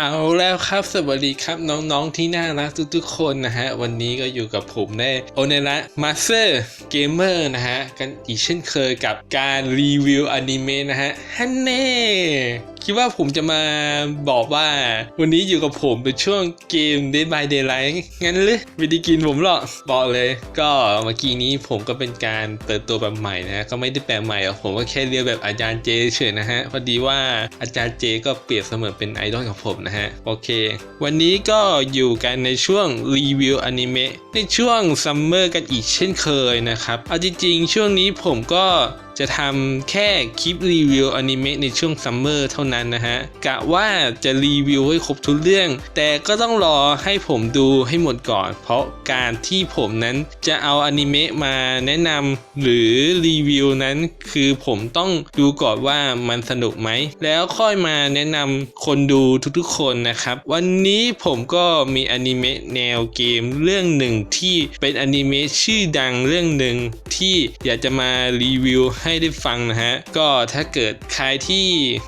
เอาแล้วครับสวัสดีครับน้องๆที่น่ารักทุกๆคนนะฮะ วันนี้ก็อยู่กับผมในโอเนระมาสเตอร์เกมเมอร์นะฮะ กันอีกเช่นเคยกับการรีวิวอนิเมะนะฮะฮันเน่ คิดว่าผมจะมาบอกว่า วันนี้อยู่กับผมเป็นช่วงเกม Dead by Daylight งั้นหรือไม่ได้กินผมหรอกบอกเลย ก็เมื่อกี้นี้ผมก็เป็นการเปิดตัวแบบใหม่นะก็ไม่ได้แปลใหม่หรอกผมก็แค่เรียกแบบอาจารย์เจเฉยนะฮะพอดีว่าอาจารย์เจก็เปรียบเสมือนเป็นไอดอลของผมนะฮะโอเค วันนี้ก็อยู่กันในช่วงรีวิวอนิเมะในช่วงซัมเมอร์กันอีกเช่นเคยนะครับเอาจริงๆ ช่วงนี้ผมก็ จะทำแค่คลิปรีวิวอนิเมะในช่วงซัมเมอร์เท่านั้นนะฮะ กะว่าจะรีวิวให้ครบทุกเรื่อง แต่ก็ต้องรอให้ผมดูให้หมดก่อน เพราะการที่ผมนั้นจะเอาอนิเมะมาแนะนำหรือรีวิวนั้น คือผมต้องดูก่อนว่ามันสนุกไหม แล้วค่อยมาแนะนำคนดูทุกๆคนนะครับ วันนี้ผมก็มีอนิเมะแนวเกมเรื่องหนึ่งที่เป็นอนิเมะชื่อดังเรื่องหนึ่งที่อยากจะมารีวิวใให้ได้ฟังนะฮะ ก็ถ้าเกิดใครที่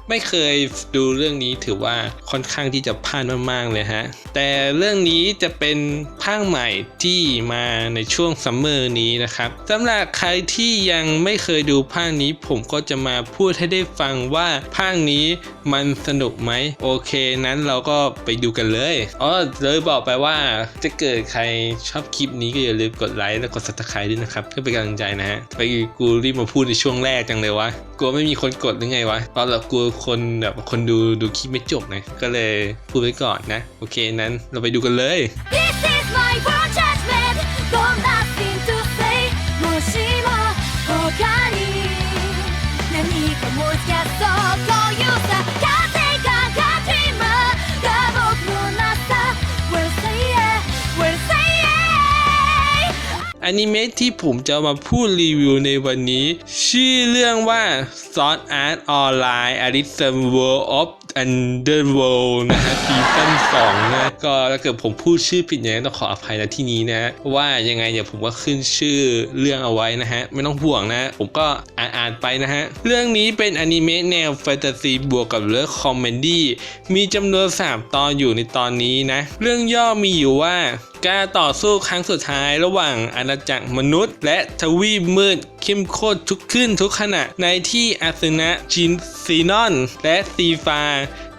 ไม่เคยดูเรื่องนี้ถือว่าค่อนข้างที่จะพลาดมากๆเลยฮะ แต่เรื่องนี้จะเป็นภาคใหม่ที่มาในช่วงซัมเมอร์นี้นะครับสำหรับใครที่ยังไม่เคยดูภาคนี้ผมก็จะมาพูดให้ได้ฟังว่าภาคนี้มันสนุกไหมโอเค นั้นเราก็ไปดูกันเลยอ๋อเลยบอกไปว่าจะเกิดใครชอบคลิปนี้ก็อย่าลืมกดไลค์และกด subscribe ด้วยนะครับเพื่อเป็นกำลังใจนะฮะไปกูรีบมาพูดในช่แรกจังเลยวะกลัวไม่มีคนกดหรือไงวะตอนเรากลัวคนแบบคนดูดูคลิปไม่จบนะก็เลยพูดไว้ก่อนนะ โอเคนั้นเราไปดูกันเลย This is my world judgment Got nothing to say もしも他に何かもつけそう อนิเมะที่ผมจะมาพูดรีวิวในวันนี้ ชื่อเรื่องว่า Sword Art Online Alice World of Underworld นะฮะซีซั่น2นะก็ถ้าเกิดผมพูดชื่อผิดยังไงต้องขออภัยนะที่นี้นะเพราะว่ายังไงเดี๋ยวผมก็ขึ้นชื่อเรื่องเอาไว้นะฮะ ไม่ต้องห่วงนะ ผมก็อ่านอ่านไปนะฮะ เรื่องนี้เป็นอนิเมะแนวแฟนตาซีบวกกับเรื่องคอมเมดี้มีจำนวน 3 ตอนอยู่ในตอนนี้นะ เรื่องย่อมีอยู่ว่าการต่อสู้ครั้งสุดท้ายระหว่างอาณาจักรมนุษย์ และทวีปมืดเข้มข้นทุกขึ้นทุกขณะในที่อาสนะจินซีนอน และซีฟา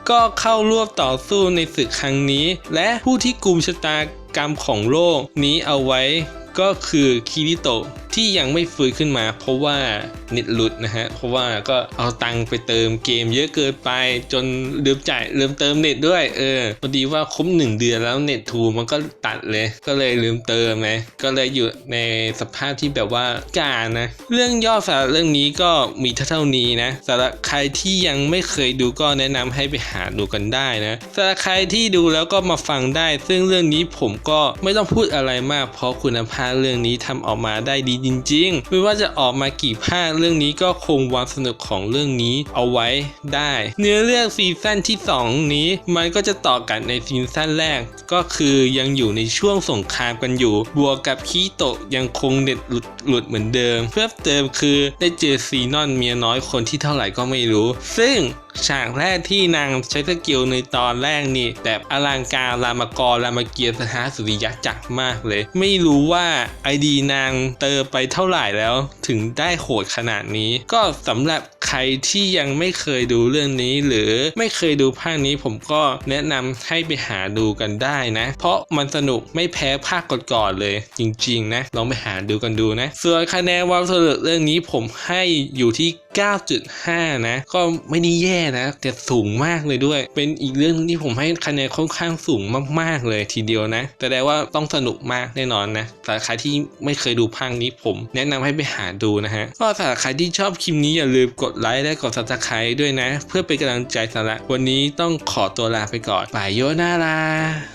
ก็เข้าร่วมต่อสู้ในศึกครั้งนี้ และผู้ที่กลุ่มชะตากรรมของโลกนี้เอาไว้ก็คือคิริโตะ ที่ยังไม่ฟื้นขึ้นมา เพราะว่าเน็ตหลุดนะฮะเพราะว่าก็เอาตังค์ไปเติมเกมเยอะเกินไปจนลืมจ่ายลืมเติมเน็ตด้วยเออพอดีว่าครบหนึ่งเดือนแล้วเน็ตทูมันก็ตัดเลย ก็เลยลืมเติมไงก็เลยอยู่ในสภาพที่แบบว่าการนะเรื่องย่อสาระเรื่องนี้ก็มีเท่านี้นะสำหรับใครที่ยังไม่เคยดูก็แนะนำให้ไปหาดูกันได้นะสำหรับใครที่ดูแล้วก็มาฟังได้ ซึ่งเรื่องนี้ผมก็ไม่ต้องพูดอะไรมาก เพราะคุณภาพเรื่องนี้ทำออกมาได้ดีจริงๆ ไม่ว่าจะออกมากี่ภาคเรื่องนี้ก็คงวางสนุกของเรื่องนี้เอาไว้ได้ เนื้อเรื่องซีซั่นที่ 2 นี้มันก็จะต่อกันในซีซั่นแรก ก็คือยังอยู่ในช่วงสงครามกันอยู่ บวกกับคีโตะยังคงเด็ดหลุดหลุดเหมือนเดิม เพิ่มเติมคือได้เจอซีนอนเมียน้อยคนที่เท่าไหร่ก็ไม่รู้ ซึ่ง ฉากแรกที่นางใช้สกิลในตอนแรกนี่แบบอลังการรามกรรามเกียรติสถานสุริยะจักรมากเลย ไม่รู้ว่าไอดีนางเติมไปเท่าไหร่แล้ว ถึงได้โหดขนาดนี้ ก็สำหรับใครที่ยังไม่เคยดูเรื่องนี้ หรือไม่เคยดูภาคนี้ผมก็แนะนำให้ไปหาดูกันได้นะ เพราะมันสนุกไม่แพ้ภาคก่อนๆเลย จริงๆนะลองไปหาดูกันดูนะส่วนคะแนนความสนุกเรื่องนี้ผมให้อยู่ที่ 9.5 นะ ก็ไม่ได้แย่นะ แต่สูงมากเลยด้วย เป็นอีกเรื่องที่ผมให้คะแนนค่อนข้างสูงมากๆเลยทีเดียวนะแต่ได้ว่าต้องสนุกมากแน่นอนนะแต่ใครที่ไม่เคยดูภาคนี้ผม แนะนำให้ไปหาดูนะฮะ ก็สำหรับใครที่ชอบคลิปนี้อย่าลืมกดไลค์และกด subscribe ด้วยนะ เพื่อเป็นกำลังใจสำหรับวันนี้ต้องขอตัวลาไปก่อนบายโยนารา